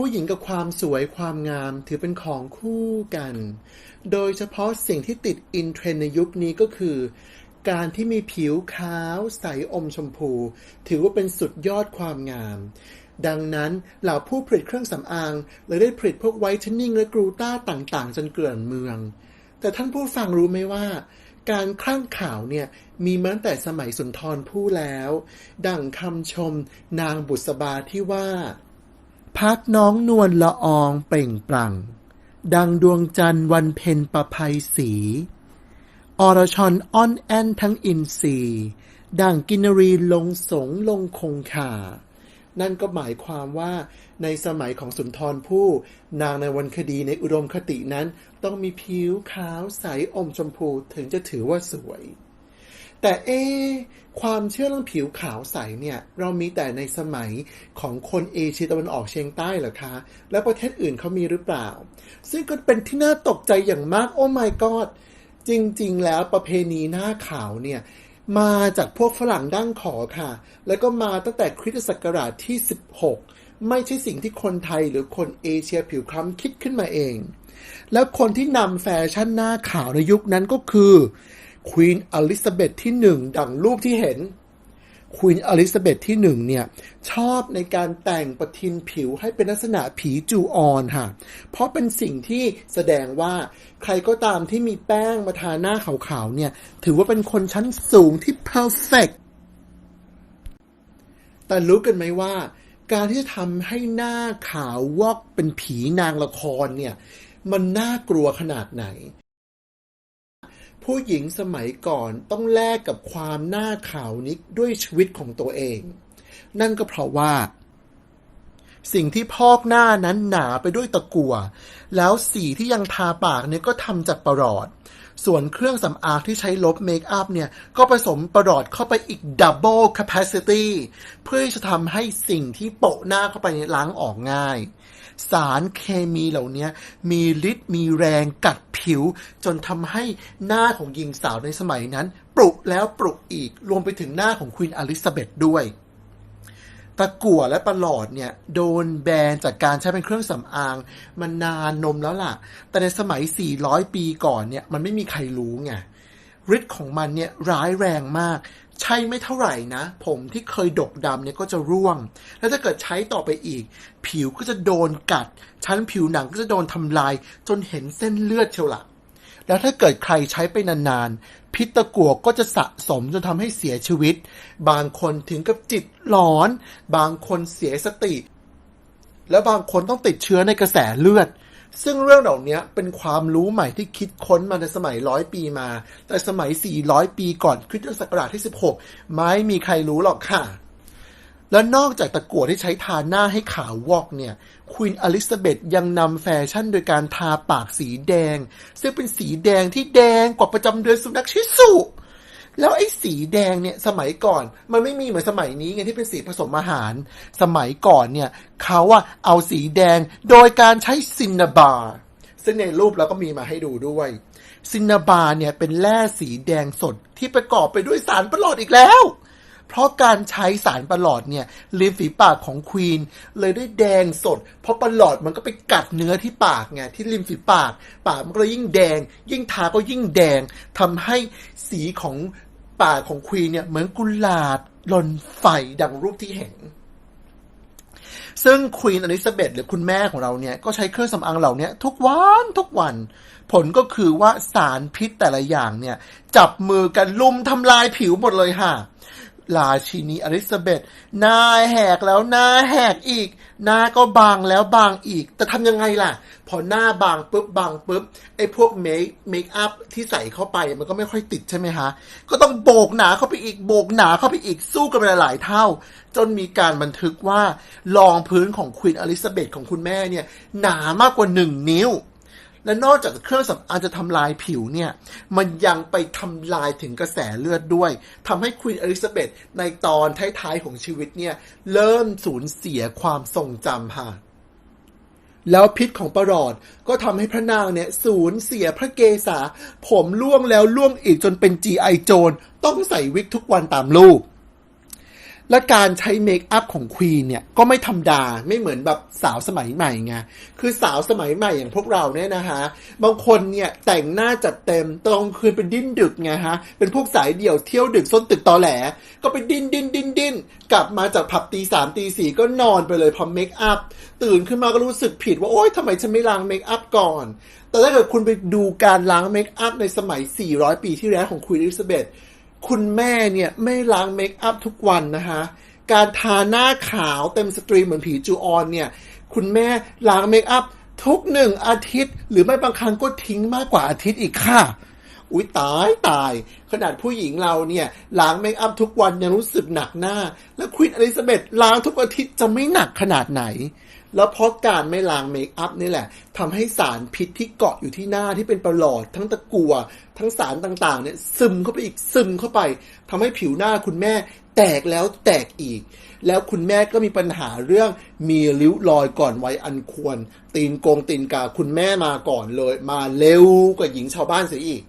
ผู้หญิงกับความสวยความงามถือเป็นของคู่กัน โดยเฉพาะสิ่งที่ติดอินเทรนในยุคนี้ก็คือ การที่มีผิวขาวใสอมชมพู ถือว่าเป็นสุดยอดความงาม ดังนั้นเหล่าผู้ผลิตเครื่องสำอางเลยได้ผลิตพวกไวท์เทนนิ่งและกรูต้าต่างๆ จนเกลื่อนเมือง แต่ท่านผู้ฟังรู้ไหมว่าการคลั่งข่าวเนี่ยมีมาตั้งแต่สมัยสุนทรภู่แล้ว ดั่งคำชมนางบุษบาที่ว่า พักน้องนวลละอองเปล่งปลั่ง ดังดวงจันทร์วันเพ็ญประภัยสี อรชรอ้อนแอนทั้งอินทรีย์ดังกินรีลงสงลงคงคานั่นก็หมายความว่าในสมัยของสุนทรภู่นางในวันคดีในอุดมคตินั้น ต้องมีผิวขาวใสอมชมพูถึงจะถือว่าสวย แต่เอ ความเชื่อเรื่องผิวขาวใสเนี่ย เรามีแต่ในสมัยของคนเอเชียตะวันออกเฉียงใต้เหรอคะ แล้วประเทศอื่นเขามีหรือเปล่า ซึ่งก็เป็นที่น่าตกใจอย่างมากโอ้ my god จริง ๆ แล้วประเพณีหน้าขาวเนี่ยมาจากพวกฝรั่งดั้งขอค่ะ แล้วก็มาตั้งแต่คริสตศักราชที่ 16 ไม่ใช่สิ่งที่คนไทยหรือคนเอเชียผิวคล้ำคิดขึ้นมาเอง แล้วคนที่นำแฟชั่นหน้าขาวในยุคนั้นก็คือ ควีนอลิซาเบธที่หนึ่งดังรูปที่เห็นควีนอลิซาเบธที่หนึ่งเนี่ย ชอบในการแต่งประทินผิวให้เป็นลักษณะผีจูออนค่ะ เพราะเป็นสิ่งที่แสดงว่าใครก็ตามที่มีแป้งมาทาหน้าขาวๆเนี่ย ถือว่าเป็นคนชั้นสูงที่ perfect แต่รู้กันไหมว่า การที่จะทำให้หน้าขาววอกเป็นผีนางละครเนี่ย มันน่ากลัวขนาดไหน ผู้หญิงสมัยก่อนต้องแลกกับความหน้าขาวนิกด้วยชีวิตของตัวเอง นั่นก็เพราะว่า สิ่งที่พอกหน้านั้นหนาไปด้วยตะกั่วแล้วสีที่ยังทาปากเนี่ยก็ทำจากประหลอด ส่วนเครื่องสำอางที่ใช้ลบเมคอัพเนี่ย ก็ผสมประหลอดเข้าไปอีก double capacity เพื่อจะทำให้สิ่งที่โปะหน้าเข้าไปเนี่ยล้างออกง่าย สารเคมีเหล่านี้มีฤทธิ์มีแรงกัดผิว จนทำให้หน้าของหญิงสาวในสมัยนั้นปลุกแล้วปลุกอีกรวมไปถึงหน้าของควีนอลิซาเบธด้วย ตะกั่วและประหลอดเนี่ย โดนแบนจากการใช้เป็นเครื่องสำอาง มันนานนมแล้วล่ะ แต่ในสมัย 400 ปีก่อนเนี่ย มันไม่มีใครรู้ไงฤทธิ์ของมันเนี่ยร้ายแรงมาก ใช่ไม่เท่าไหร่นะ ผมที่เคยดกดำเนี่ยก็จะร่วง แล้วถ้าเกิดใช้ต่อไปอีก ผิวก็จะโดนกัด ชั้นผิวหนังก็จะโดนทำลาย จนเห็นเส้นเลือดเชียวละ แล้วถ้าเกิดใครใช้ไปนานๆ พิษตะกั่วก็จะสะสมจนทำให้เสียชีวิต บางคนถึงกับจิตหลอน บางคนเสียสติ แล้วบางคนต้องติดเชื้อในกระแสเลือด ซึ่งเรื่องเหล่านี้เป็นความรู้ใหม่ที่คิดค้นมาในสมัยร้อยปีมา แต่สมัย 400 ปีก่อนคริสตศักราชที่ 16 ไม่มีใครรู้หรอกค่ะ และนอกจากตะกั่วที่ใช้ทาหน้าให้ขาววอกเนี่ยควีนอลิซาเบธยังนำแฟชั่นโดยการทาปากสีแดง ซึ่งเป็นสีแดงที่แดงกว่าประจำเดือนสุนัขชิสุ แล้วไอ้สีแดงเนี่ยสมัยก่อนมันไม่มีเหมือนสมัยนี้ไงที่เป็นสีผสมอาหาร สมัยก่อนเนี่ยเขาอะเอาสีแดงโดยการใช้ซินนาบาร์ซึ่งในรูปเราก็มีมาให้ดูด้วย ซินนาบาร์เนี่ยเป็นแร่สีแดงสดที่ประกอบไปด้วยสารประหลอดอีกแล้ว เพราะการใช้สารประหลอดเนี่ยริมฝีปากของควีนเลยได้แดงสด เพราะประหลอดมันก็ไปกัดเนื้อที่ปากไงที่ริมฝีปาก ปากมันก็ยิ่งแดง ยิ่งทาก็ยิ่งแดงทำให้สีของปากของควีนเนี่ยเหมือนกุหลาบหล่นไฟดังรูปที่เห็นซึ่งควีนอลิซาเบธหรือคุณแม่ของเราเนี่ย ก็ใช้เครื่องสำอางเหล่านี้ทุกวันทุกวัน ผลก็คือว่าสารพิษแต่ละอย่างเนี่ย จับมือกันลุมทำลายผิวหมดเลยค่ะ ราชินีอลิซาเบธหน้าแหกแล้วหน้าแหกอีก หน้าก็บางแล้วบางอีก แต่ทำยังไงล่ะ พอหน้าบางปุ๊บบางปุ๊บไอ้พวกเมคเมคอัพที่ใส่เข้าไปมันก็ไม่ค่อยติดใช่ไหมฮะ ก็ต้องโบกหนาเข้าไปอีกโบกหนาเข้าไปอีกสู้กันไปหลายเท่า จนมีการบันทึกว่ารองพื้นของควีนอลิซาเบธของคุณแม่เนี่ยหนามากกว่าหนึ่งนิ้ว และนอกจากเครื่องสำอางจะทำลายผิวเนี่ย มันยังไปทำลายถึงกระแสเลือดด้วยทำให้ควีนอลิซาเบธในตอนท้ายๆของชีวิตเนี่ย เริ่มสูญเสียความทรงจำค่ะแล้วพิษของประหลอดก็ทำให้พระนางเนี่ยสูญเสียพระเกศาผมร่วงแล้วร่วงอีกจนเป็น GI โจรต้องใส่วิกทุกวันตามรูป และการใช้เมคอัพของควีนเนี่ย ก็ไม่ธรรมดา ไม่เหมือนแบบสาวสมัยใหม่ไง คือสาวสมัยใหม่อย่างพวกเราเนี่ยนะฮะ บางคนเนี่ยแต่งหน้าจัดเต็มตอนกลางคืนเป็นดิ้นดึกไงฮะ เป็นพวกสายเดี่ยวเที่ยวดึกส้นตึกตอแหล ก็ไปดิ้นดิ้นดิ้นดิ้นกลับมาจากผับตีสามตีสี่ก็นอนไปเลยพอเมคอัพตื่นขึ้นมาก็รู้สึกผิดว่าโอ๊ยทำไมฉันไม่ล้างเมคอัพก่อน แต่ถ้าเกิดคุณไปดูการล้างเมคอัพในสมัย 400 ปีที่แล้วของควีนอลิซาเบธ คุณแม่เนี่ยไม่ล้างเมคอัพทุกวันนะคะการทาหน้าขาวเต็มสตรีมเหมือนผีจูออนเนี่ยคุณแม่ล้างเมคอัพทุกหนึ่งอาทิตย์ หรือไม่บางครั้งก็ทิ้งมากกว่าอาทิตย์อีกค่ะ อุ้ยตายตาย ขนาดผู้หญิงเราเนี่ยล้างเมคอัพทุกวันยังรู้สึกหนักหน้า แล้วควีนอลิซาเบธล้างทุกอาทิตย์จะไม่หนักขนาดไหน แล้วเพราะการไม่ล้างเมคอัพนี่แหละทำให้สารพิษที่เกาะอยู่ที่หน้าที่เป็นประหลอด ทั้งตะกัวทั้งสารต่างๆเนี่ยซึมเข้าไปอีกซึมเข้าไปทำให้ผิวหน้าคุณแม่แตกแล้วแตกอีก แล้วคุณแม่ก็มีปัญหาเรื่องมีริ้วรอยก่อนวัยอันควร ตีนโกงตีนกาคุณแม่มาก่อนเลย มาเร็วกว่าหญิงชาวบ้านเสียอีก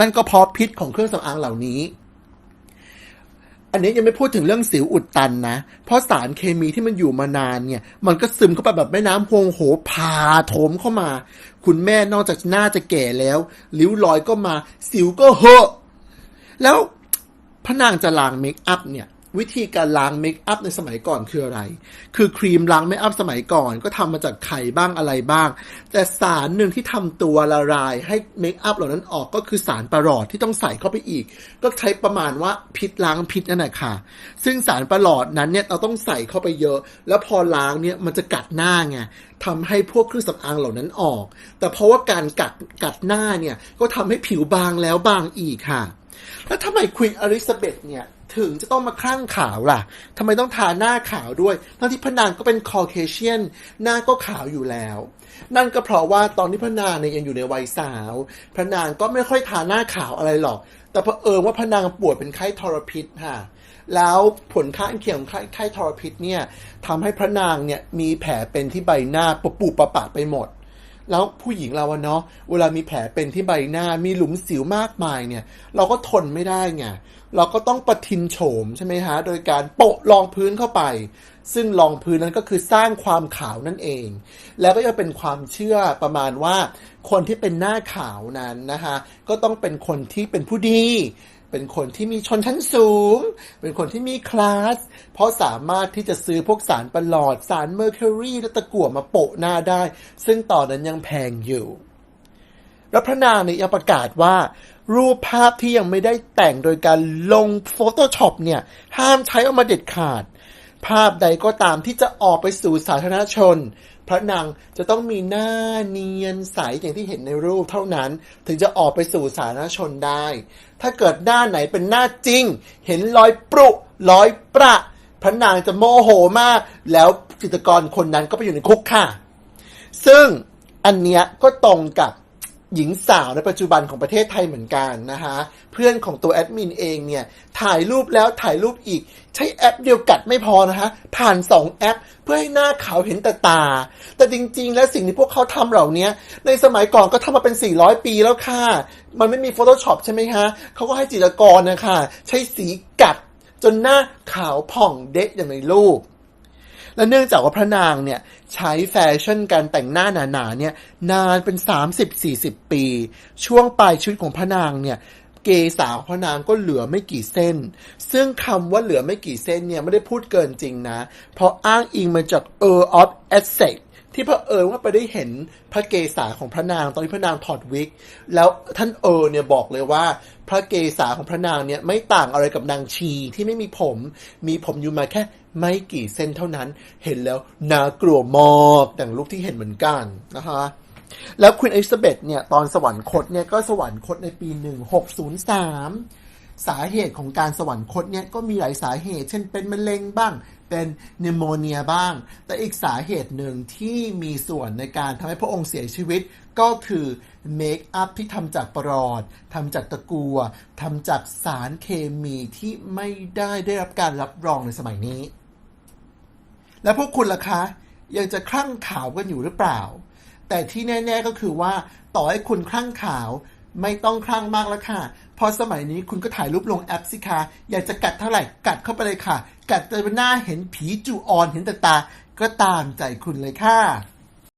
นั่นก็เพราะพิษของเครื่องสำอางเหล่านี้ อันนี้ยังไม่พูดถึงเรื่องสิวอุดตันนะ เพราะสารเคมีที่มันอยู่มานานเนี่ย มันก็ซึมเข้าไปแบบแม่น้ำพวงโหพาโถมเข้ามา คุณแม่นอกจากหน้าจะแก่แล้ว ริ้วรอยก็มา สิวก็เหอะ แล้วพระนางจะล้างเมคอัพเนี่ย วิธีการล้างเมคอัพในสมัยก่อนคืออะไร คือครีมล้างเมคอัพสมัยก่อนก็ทำมาจากไข่บ้างอะไรบ้าง แต่สารหนึ่งที่ทำตัวละลายให้เมคอัพเหล่านั้นออกก็คือสารประหลอดที่ต้องใส่เข้าไปอีก ก็ใช้ประมาณว่าพิษล้างพิษนั่นแหละค่ะ ซึ่งสารประหลอดนั้นเนี่ยเราต้องใส่เข้าไปเยอะ แล้วพอล้างเนี่ยมันจะกัดหน้าไงทำให้พวกเครื่องสำอางเหล่านั้นออก แต่เพราะว่าการกัดกัดหน้าเนี่ยก็ทำให้ผิวบางแล้วบางอีกค่ะ แล้วทำไมควีนอลิซาเบธเนี่ยถึงจะต้องมาคลั่งขาวล่ะทำไมต้องทาหน้าขาวด้วย ทั้งที่พระนางก็เป็นคอเคเชียน หน้าก็ขาวอยู่แล้ว นั่นก็เพราะว่าตอนที่พระนางเนี่ยยังอยู่ในวัยสาว พระนางก็ไม่ค่อยทาหน้าขาวอะไรหรอก แต่เผอิญว่าพระนางป่วยเป็นไข้ทรพิษค่ะ แล้วผลข้างเคียงของไข้ทรพิษเนี่ยทำให้พระนางเนี่ยมีแผลเป็นที่ใบหน้าปะปูปะปะไปหมด แล้วผู้หญิงเราอะเนาะเวลามีแผลเป็นที่ใบหน้ามีหลุมสิวมากมายเนี่ย เราก็ทนไม่ได้ไงเราก็ต้องประทินโฉมใช่ไหมฮะโดยการโปะรองพื้นเข้าไป ซึ่งรองพื้นนั้นก็คือสร้างความขาวนั่นเอง แล้วก็จะเป็นความเชื่อประมาณว่า คนที่เป็นหน้าขาวนั้นนะคะก็ต้องเป็นคนที่เป็นผู้ดี เป็นคนที่มีชนชั้นสูง เป็นคนที่มีคลาส เพราะสามารถที่จะซื้อพวกสารประหลอด สารเมอร์คิวรีและตะกั่วมาโปะหน้าได้ ซึ่งตอนนั้นยังแพงอยู่ แล้วพระนางเนี่ยยังประกาศว่า รูปภาพที่ยังไม่ได้แต่งโดยการลง Photoshop เนี่ย ห้ามใช้ออกมาเด็ดขาด ภาพใดก็ตามที่จะออกไปสู่สาธารณชน พระนางจะต้องมีหน้าเนียนใสอย่างที่เห็นในรูปเท่านั้น ถึงจะออกไปสู่สาธารณชนได้ ถ้าเกิดหน้าไหนเป็นหน้าจริง เห็นรอยปรุรอยประพระนางจะโมโหมาก แล้วจิตรกรคนนั้นก็ไปอยู่ในคุกค่ะ ซึ่งอันเนี้ยก็ตรงกับ หญิงสาวในปัจจุบันของประเทศไทยเหมือนกันนะคะเพื่อนของตัวแอดมินเองเนี่ยถ่ายรูปแล้วถ่ายรูปอีก ใช้แอปเดียวกัดไม่พอนะคะผ่าน 2 แอป เพื่อให้หน้าขาวเห็นแต่ตา แต่จริงๆ แล้วสิ่งที่พวกเขาทำเหล่านี้ในสมัยก่อนก็ทำมาเป็น 400 ปีแล้วค่ะ มันไม่มี Photoshop ใช่ไหมคะเขาก็ให้จิตรกรนะคะใช้สีกัดจนหน้าขาวผ่องเด็กอย่างในรูป และเนื่องจากว่าพระนางเนี่ยใช้แฟชั่นการแต่งหน้าหนาๆเนี่ยนานเป็น 30-40 ปี ช่วงปลายชีวิตของพระนางเนี่ยเกสาพระนางก็เหลือไม่กี่เส้น ซึ่งคำว่าเหลือไม่กี่เส้นเนี่ยไม่ได้พูดเกินจริงนะ เพราะอ้างอิงมาจาก Earl of Essex ที่พระเอิญว่าไปได้เห็นพระเกศาของพระนางตอนที่พระนางถอดวิก แล้วท่านเออเนี่ยบอกเลยว่า พระเกศาของพระนางเนี่ยไม่ต่างอะไรกับนางชีที่ไม่มีผม มีผมอยู่มาแค่ไม่กี่เส้นเท่านั้น เห็นแล้วน่ากลัวมากดังลูกที่เห็นเหมือนกันนะคะแล้วควีนอลิซาเบธเนี่ยตอนสวรรคตเนี่ยก็สวรรคตในปี 1603 สาเหตุของการสวรรคตเนี่ยก็มีหลายสาเหตุ เช่นเป็นมะเร็งบ้าง เป็นเนโมเนียบ้าง แต่อีกสาเหตุหนึ่งที่มีส่วนในการทำให้พระองค์เสียชีวิต ก็คือเมคอัพที่ทำจากปรอดทำจากตะกัวทำจากสารเคมีที่ไม่ได้ได้รับการรับรองในสมัยนี้ แล้วพวกคุณล่ะคะ ยังจะคลั่งข่าวกันอยู่หรือเปล่าแต่ที่แน่ ๆ ก็คือว่าต่อให้คุณคลั่งข่าว ไม่ต้องคลั่งมากแล้วค่ะ เพอสมัยนี้คุณก็ถ่ายรูปลงแอปสิคะ อยากจะกัดเท่าไหร่กัดเข้าไปเลยค่ะ กัดจนหน้าเห็นผีจูออนเห็นแต่ตา ก็ตามใจคุณเลยค่ะ